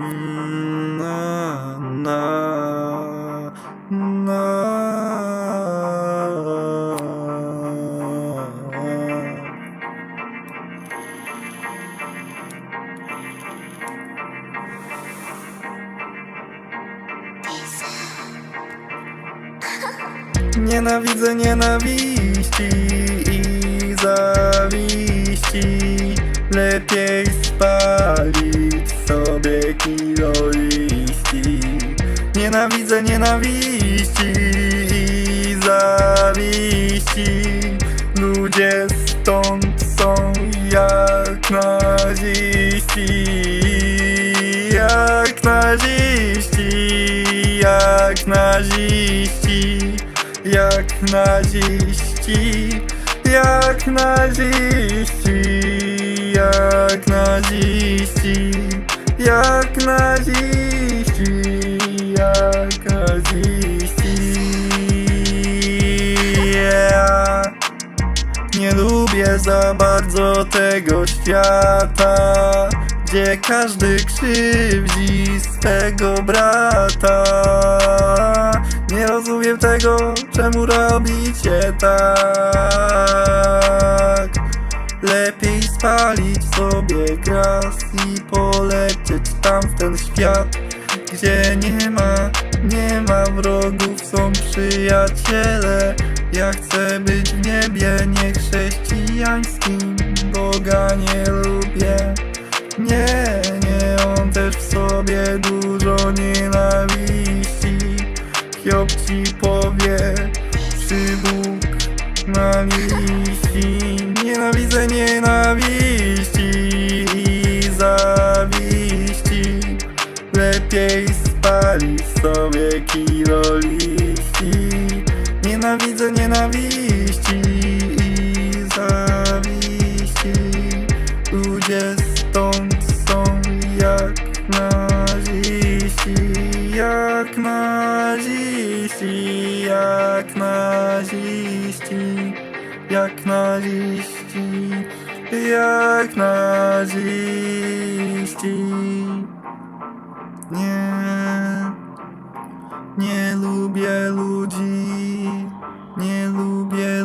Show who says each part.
Speaker 1: Na, na, na. Nienawidzę nienawiści sobie kilo liści Nienawidzę nienawiści i zawiści. Ludzie stąd są jak naziści Jak naziści. Jak naziści Jak naziści. Jak naziści Jak naziści. Jak naziści Jak naziści yeah. Nie lubię za bardzo tego świata Gdzie każdy krzywdzi swego brata. Nie rozumiem tego, czemu robicie tak Lepiej spalić sobie gras i polecieć tam w ten świat Gdzie nie ma, nie ma wrogów, są przyjaciele. Ja chcę być w niebie, nie chrześcijańskim Boga nie lubię. Nie, nie, on też w sobie dużo nienawiści. Hiob ci powie, czy Bóg na liści Nienawidzę nienawiści i zawiści. Lepiej spalić sobie kilo liści. Nienawidzę nienawiści i zawiści. Ludzie stąd są jak naziści Jak naziści, jak naziści jak na liści, jak na liści. Nie, nie lubię ludzi, nie lubię